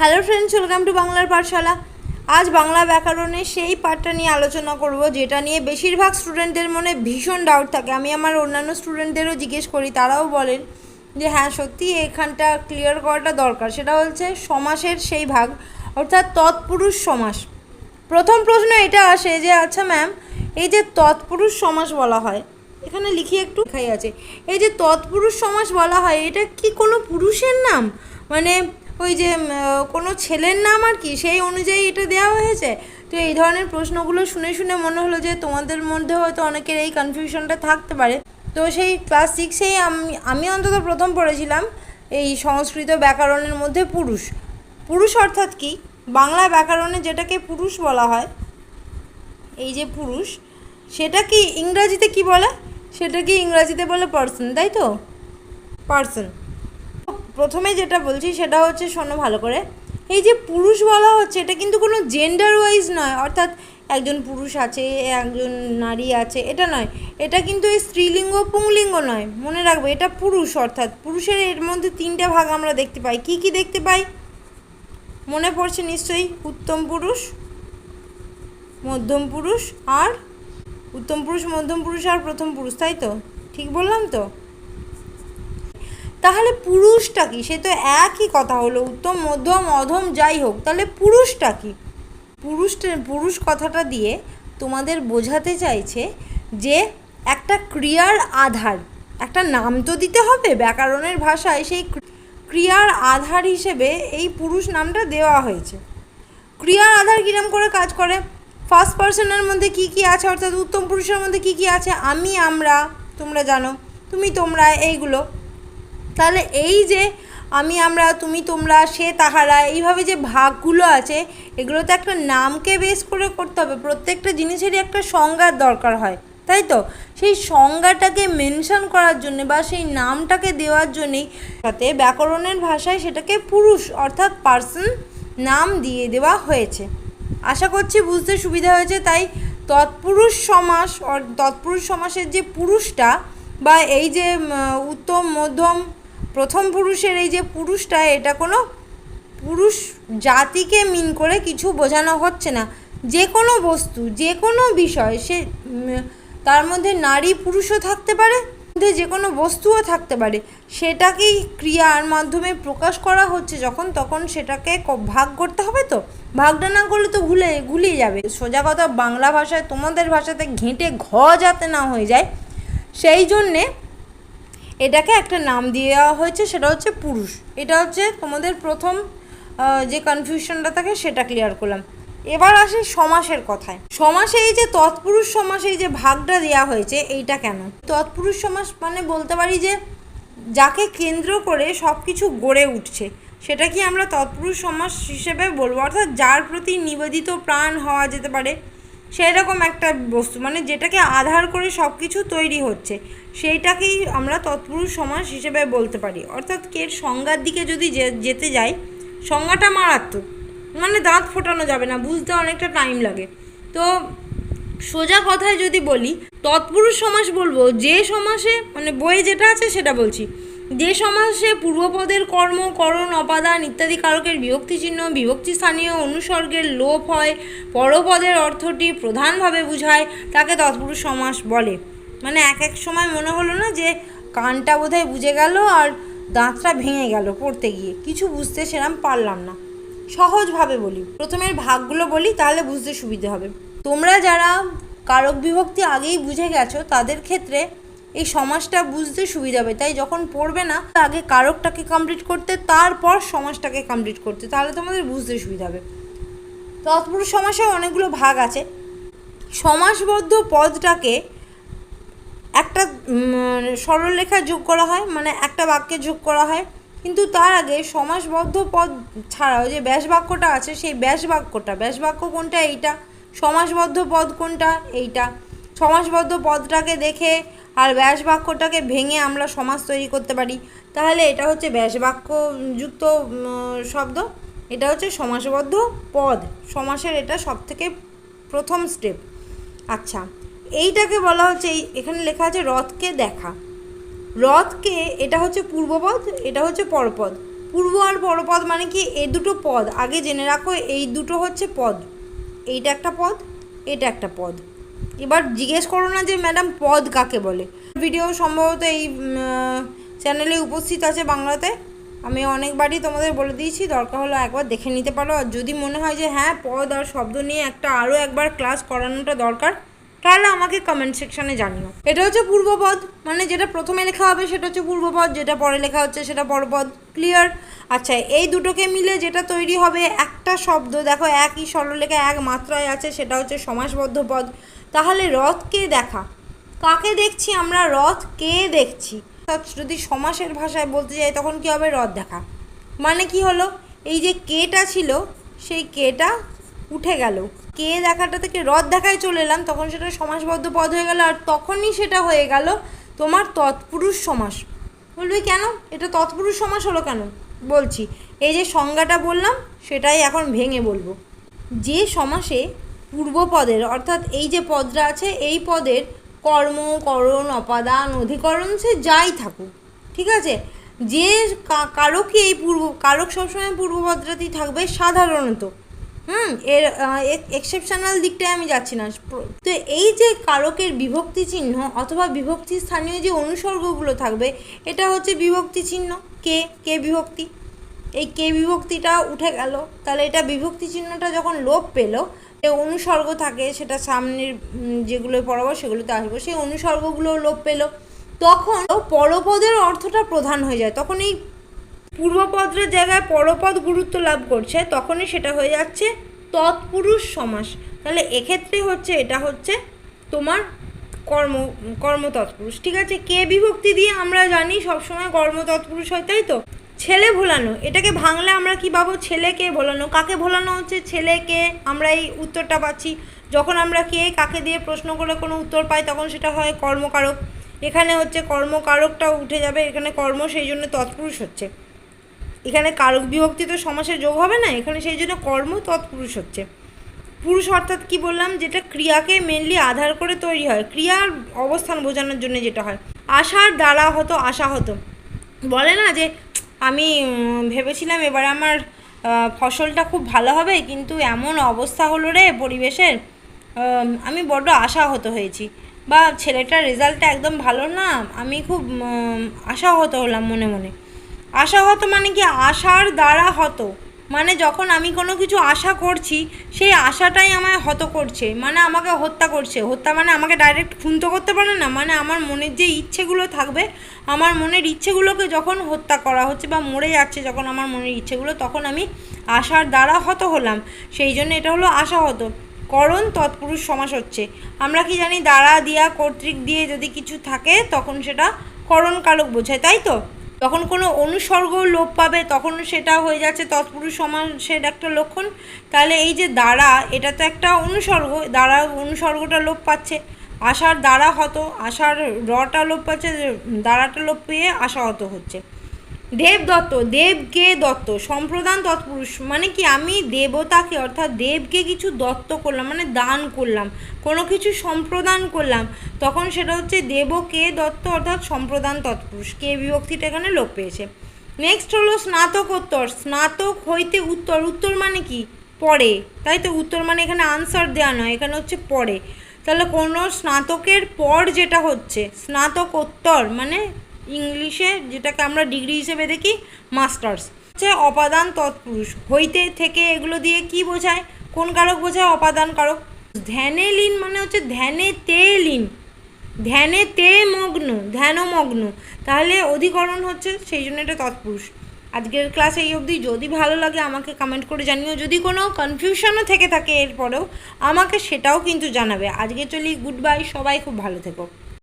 Hello friends welcome to বাংলার পাঠশালা আজ বাংলা ব্যাকরণের সেই পাঠটা নিয়ে আলোচনা করব, যেটা নিয়ে বেশিরভাগ স্টুডেন্টদের মনে ভীষণ ডাউট থাকে। আমি আমার অন্যান্য স্টুডেন্টদেরও জিজ্ঞেস করি, তারাও বলেন যে হ্যাঁ সত্যি এখানটা ক্লিয়ার করাটা দরকার। সেটা হচ্ছে সমাসের সেই ভাগ, অর্থাৎ তৎপুরুষ সমাস। প্রথম প্রশ্ন এটা আসে যে আচ্ছা ম্যাম এই যে তৎপুরুষ সমাস বলা হয়, এখানে লিখি একটু, লেখাই আছে। এই যে তৎপুরুষ সমাস বলা হয়, এটা কি কোনো পুরুষের নাম? মানে ওই যে কোনো ছেলের নাম আর কি, সেই অনুযায়ী এটা দেওয়া হয়েছে? তো এই ধরনের প্রশ্নগুলো শুনে শুনে মনে হলো যে তোমাদের মধ্যে হয়তো অনেকের এই কনফিউশনটা থাকতে পারে। তো সেই ক্লাস সিক্সেই আমি আমি অন্তত প্রথম পড়েছিলাম এই সংস্কৃত ব্যাকরণের মধ্যে পুরুষ। পুরুষ অর্থাৎ কি? বাংলা ব্যাকরণে যেটাকে পুরুষ বলা হয়, এই যে পুরুষ, সেটা কি ইংরাজিতে কি বলে? সেটা কি ইংরাজিতে বলে পার্সন তাই তো? পার্সন প্রথমে যেটা বলছি সেটা হচ্ছে, শোনো ভালো করে, এই যে পুরুষ বলা হচ্ছে, এটা কিন্তু কোনো জেন্ডার ওয়াইজ নয়, অর্থাৎ একজন পুরুষ আছে, একজন নারী আছে, এটা নয়, এটা কিন্তু এই স্ত্রীলিঙ্গ, পুংলিঙ্গ নয়, মনে রাখবে, এটা পুরুষ, অর্থাৎ পুরুষের এর মধ্যে তিনটে ভাগ আমরা দেখতে পাই, কি কি দেখতে পাই? মনে পড়ছে নিশ্চয়ই, উত্তম পুরুষ, মধ্যম পুরুষ আর উত্তম পুরুষ, মধ্যম পুরুষ আর প্রথম পুরুষ, তাই তো? ঠিক বললাম তো? তাহলে পুরুষটা কি? সে তো একই কথা হলো, উত্তম, মধ্যম, অধম, যাই হোক, তাহলে পুরুষটা কি? পুরুষটা, পুরুষ কথাটা দিয়ে তোমাদের বোঝাতে চাইছে যে একটা ক্রিয়ার আধার, একটা নাম তো দিতে হবে, ব্যাকরণের ভাষায় সেই ক্রিয়ার আধার হিসেবে এই পুরুষ নামটা দেওয়া হয়েছে। ক্রিয়ার আধার কিরম করে কাজ করে? ফার্স্ট পার্সনের মধ্যে কি কি আছে, অর্থাৎ উত্তম পুরুষের মধ্যে কি কি আছে? আমি, আমরা, তোমরা জানো, তুমি, তোমরা, এইগুলো। তাহলে এই যে আমি, আমরা, তুমি, তোমরা, সে, তাহারা, এইভাবে যে ভাগগুলো আছে এগুলো তো একটা নামকে বেস করে করতে হবে। প্রত্যেকটা জিনিসেরই একটা সংজ্ঞার দরকার হয়, তাই তো? সেই সংজ্ঞাটাকে মেনশন করার জন্য বা সেই নামটাকে দেওয়ার জন্যেই সাথে ব্যাকরণের ভাষায় সেটাকে পুরুষ, অর্থাৎ পার্সন নাম দিয়ে দেওয়া হয়েছে। আশা করছি বুঝতে সুবিধা হয়েছে, তাই তৎপুরুষ সমাস তৎপুরুষ সমাসের যে পুরুষটা বা এই যে উত্তম, মধ্যম প্রথম পুরুষের এই যে পুরুষটা, এটা কোনো পুরুষ জাতিকে মিন করে কিছু বোঝানো হচ্ছে না। যে কোনো বস্তু, যে কোনো বিষয়, সে তার মধ্যে নারী পুরুষও থাকতে পারে, মধ্যে যে কোনো বস্তুও থাকতে পারে। সেটাকেই ক্রিয়ার মাধ্যমে প্রকাশ করা হচ্ছে যখন, তখন সেটাকে ভাগ করতে হবে তো? ভাগটা না করলে তো ভুলে, গুলিয়ে যাবে। সোজা কথা, বাংলা ভাষায় তোমাদের ভাষাতে ঘেঁটে ঘ যাতে না হয়ে যায়, সেই জন্যে এটাকে একটা নাম দিয়ে দেওয়া হয়েছে, সেটা হচ্ছে পুরুষ। এটা হচ্ছে তোমাদের প্রথম যে কনফিউশনটা থাকে সেটা ক্লিয়ার করলাম। এবার আসি সমাসের কথায়। সমাসে এই যে তৎপুরুষ সমাসে এই যে ভাগটা দেওয়া হয়েছে, এইটা কেন? তৎপুরুষ সমাস মানে বলতে পারি যে যাকে কেন্দ্র করে সব কিছু গড়ে উঠছে। সেটা কি আমরা তৎপুরুষ সমাস হিসেবে বলব? অর্থাৎ যার প্রতি নিবেদিত প্রাণ হওয়া যেতে পারে সেই রকম একটা বস্তু মানে যেটাকে আধার করে সব কিছু তৈরি হচ্ছে, সেইটাকেই আমরা তৎপুরুষ সমাস হিসেবে বলতে পারি। অর্থাৎ এর সংজ্ঞার দিকে যদি যেতে যাই, সংজ্ঞাটা মারাত্মক মানে দাঁত ফোটানো যাবে না, বুঝতে অনেকটা টাইম লাগে। তো সোজা কথায় যদি বলি, তৎপুরুষ সমাস বলব, যে সমাসে মানে বইয়ে যেটা আছে সেটা বলছি। যে সমাসে পূর্বপদের কর্ম, করণ অপাদান ইত্যাদি কারকের বিভক্তি চিহ্ন বিভক্তি স্থানীয় অনুসর্গের লোপ হয়, পরপদের অর্থটি প্রধানভাবে বুঝায়, তাকে তৎপুরুষ সমাস বলে। মানে এক এক সময় মনে হলো না যে, কানটা বোধহয় বুঝে গেল আর দাঁতটা ভেঙে গেল পড়তে গিয়ে। কিছু বুঝতে সেরম পারলাম না। সহজভাবে বলি, প্রথমের ভাগগুলো বলি, তাহলে বুঝতে সুবিধে হবে। তোমরা যারা কারক বিভক্তি আগেই বুঝে গেছো, তাদের ক্ষেত্রে এই সমাজটা বুঝতে সুবিধা হবে। তাই যখন পড়বে না, আগে কারকটাকে কমপ্লিট করতে, তারপর সমাজটাকে কমপ্লিট করতে। তাহলে তোমাদের বুঝতে সুবিধা হবে। তৎপুরুষ সমাসে অনেকগুলো ভাগ আছে। সমাসবদ্ধ পদটাকে একটা সরলরেখা যোগ করা হয় মানে একটা বাক্যে যোগ করা হয়। কিন্তু তার আগে সমাসবদ্ধ পদ ছাড়াও যে ব্যাস বাক্যটা আছে, সেই ব্যাস বাক্যটা, ব্যাস বাক্য কোনটা এইটা? সমাসবদ্ধ পদ কোনটা? এইটা। সমাসবদ্ধ পদটাকে দেখে আর ব্যাস বাক্যটাকে ভেঙে আমরা সমাস তৈরি করতে পারি। তাহলে এটা হচ্ছে ব্যাস বাক্য যুক্ত শব্দ। এটা হচ্ছে সমাসবদ্ধ পদ। সমাসের এটা সব থেকে প্রথম স্টেপ আচ্ছা এইটাকে বলা হচ্ছে, এই এখানে লেখা আছে রথকে দেখা। রথকে, এটা হচ্ছে পূর্বপদ, এটা হচ্ছে পরপদ। পূর্ব আর পরপদ মানে কি? এই দুটো পদ। আগে জেনে রাখো, এই দুটো হচ্ছে পদ। এইটা একটা পদ, এটা একটা পদ। এবার জিজ্ঞেস করো না যে ম্যাডাম পদ কাকে বলে। ভিডিও সম্ভবত এই চ্যানেলে উপস্থিত আছে বাংলাতে। আমি অনেকবারই তোমাদের বলে দিয়েছি, দরকার হলো একবার দেখে নিতে পারো। আর যদি মনে হয় যে হ্যাঁ পদ আর শব্দ নিয়ে একটা আরও একবার ক্লাস করানোটা দরকার, তাহলে আমাকে কমেন্ট সেকশানে জানিও। এটা হচ্ছে পূর্বপদ মানে যেটা প্রথমে লেখা হবে সেটা হচ্ছে পূর্বপদ, যেটা পরে লেখা হচ্ছে সেটা পরপদ। ক্লিয়ার আচ্ছা এই দুটোকে মিলে যেটা তৈরি হবে, একটা শব্দ, দেখো একই সরলরেখা এক মাত্রায় আছে, সেটা হচ্ছে সমাসবদ্ধ পদ। তাহলে রথ কে দেখা? কাকে দেখছি আমরা? রথ কে দেখছি? যদি সমাসের ভাষায় বলতে যাই, তখন কি হবে? রথ দেখা। মানে কি হলো? এই যে কেটা ছিল, সেই কেটা উঠে গেল। কে দেখাটা থেকে রথ দেখায় চলে এলাম, তখন সেটা সমাসবদ্ধ পদ হয়ে গেল, আর তখনই সেটা হয়ে গেল তোমার তৎপুরুষ সমাস। বলবে কেন? এটা তৎপুরুষ সমাস হলো কেন? বলছি, এই যে সংজ্ঞাটা বললাম, সেটাই এখন ভেঙে বলব। যে সমাসে পূর্বপদের, অর্থাৎ এই যে পদটা আছে, এই পদের কর্ম, করণ, অপাদান, অধিকরণ সে যাই থাকুক, ঠিক আছে? যে কারকই এই পূর্ব, কারক সবসময় পূর্বপদটাতেই থাকবে সাধারণত। হুম, এর এক্সেপশনাল দিকটায় আমি যাচ্ছি না। তো এই যে কারকের বিভক্তি চিহ্ন অথবা বিভক্তি স্থানীয় যে অনুসর্গগুলো থাকবে, এটা হচ্ছে বিভক্তি চিহ্ন। কে কে বিভক্তি? এই কে বিভক্তিটা উঠে গেল। তাহলে এটা বিভক্তি চিহ্নটা যখন লোপ পেল, যে অনুসর্গ থাকে, সেটা সামনের যেগুলো পড়াবো সেগুলোতে আসব, সেই অনুসর্গগুলো লোপ পেল। তখন পরপদের অর্থটা প্রধান হয়ে যায়। তখন এই পূর্বপদের জায়গায় পরপদ গুরুত্ব লাভ করছে, তখনই সেটা হয়ে যাচ্ছে তৎপুরুষ সমাস। তাহলে এক্ষেত্রে হচ্ছে, এটা হচ্ছে তোমার কর্ম কর্ম তৎপুরুষ ঠিক আছে? কে বিভক্তি দিয়ে আমরা জানি সবসময় কর্ম তৎপুরুষ হয়, তাই তো? ছেলে ভোলানো, এটাকে ভাঙলে আমরা কি পাবো? ছেলেকে ভোলানো? কাকে ভোলানো হচ্ছে? ছেলেকে আমরা এই উত্তরটা পাচ্ছি। যখন আমরা কে, কাকে দিয়ে প্রশ্ন করে কোনো উত্তর পাই, তখন সেটা হয় কর্মকারক। এখানে হচ্ছে কর্মকারকটা উঠে যাবে, এখানে কর্ম সেই জন্য তৎপুরুষ হচ্ছে। এখানে কারক বিভক্তি তো সমাসে যোগ হবে না, এখানে সেই জন্য কর্ম তৎপুরুষ হচ্ছে। পুরুষ অর্থাৎ কি বললাম? যেটা ক্রিয়াকে মেনলি আধার করে তৈরি হয়। ক্রিয়ার অবস্থান বোঝানোর জন্য যেটা হয়। আশার দ্বারা হতো আশা হতো বলে না যে, আমি ভেবেছিলাম এবার আমার ফসলটা খুব ভালো হবে, কিন্তু এমন অবস্থা হলো রে পরিবেশের আমি বড্ড আশাহত হয়েছি। বা ছেলেটার রেজাল্টটা একদম ভালো না, আমি খুব আশাহত হলাম মনে মনে। আশাহত মানে কি, আশার দ্বারা হত। মানে যখন আমি কোনো কিছু আশা করছি, সেই আশাটাই আমায় হত করছে। মানে আমাকে হত্যা করছে। হত্যা মানে আমাকে ডাইরেক্ট খুন তো করতে পারে না। মানে আমার মনের যে ইচ্ছেগুলো থাকবে, আমার মনের ইচ্ছেগুলোকে যখন হত্যা করা হচ্ছে বা মরে যাচ্ছে যখন আমার মনের ইচ্ছেগুলো, তখন আমি আশার দ্বারা হত হলাম। সেই জন্য এটা হলো আশাহত করণ তৎপুরুষ সমাস হচ্ছে। আমরা কি জানি, দ্বারা দিয়া কর্তৃক দিয়ে যদি কিছু থাকে, তখন সেটা করণ কালক বোঝায়। তাই তো? যখন কোনো অনুসর্গ লোপ পাবে, তখন সেটা হয়ে যাচ্ছে তৎপুরুষ সমাসের একটা লক্ষণ। তাহলে এই যে দ্বারা, এটা তো একটা অনুসর্গ, দ্বারা অনুসর্গটা লোপ পাচ্ছে। আশার দ্বারা হতো, আশার রটা লোপ পাচ্ছে, দ্বারাটা লোপ পেয়ে আশা হতো হচ্ছে। দেবদত্ত দেবকে দত্ত, সম্প্রদান তৎপুরুষ মানে কি আমি দেবতাকে, অর্থাৎ দেবকে কিছু দত্ত করলাম মানে দান করলাম, কোনো কিছু সম্প্রদান করলাম, তখন সেটা হচ্ছে দেবকে দত্ত, অর্থাৎ সম্প্রদান তৎপুরুষ, কে বিভক্তিটা এখানে লোপ পেয়েছে। নেক্সট হলো স্নাতকোত্তর, স্নাতক হইতে উত্তর উত্তর মানে কি? পরে, তাই তো? উত্তর মানে এখানে আনসার দেওয়া নয়, এখানে হচ্ছে পরে। তাহলে কোনো স্নাতকের পর যেটা হচ্ছে, স্নাতকোত্তর মানে ইংলিশে, যেটাকে আমরা ডিগ্রি হিসেবে দেখি, মাস্টার্স। হচ্ছে অপাদান তৎপুরুষ। হইতে থেকে এগুলো দিয়ে কি বোঝায়? কোন কারক বোঝায়? অপাদান কারক। ধ্যানে লীন মানে হচ্ছে ধ্যানে তে লীন ধ্যানে তে মগ্ন ধ্যানমগ্ন। তাহলে অধিকরণ হচ্ছে সেই জন্য এটা তৎপুরুষ। আজকের ক্লাস এই অবধি। যদি ভালো লাগে আমাকে কমেন্ট করে জানিও। যদি কোনো কনফিউশনও থেকে থাকে এরপরেও, আমাকে সেটাও কিন্তু জানাবে। আজকে চলি গুড বাই সবাই খুব ভালো থেকো।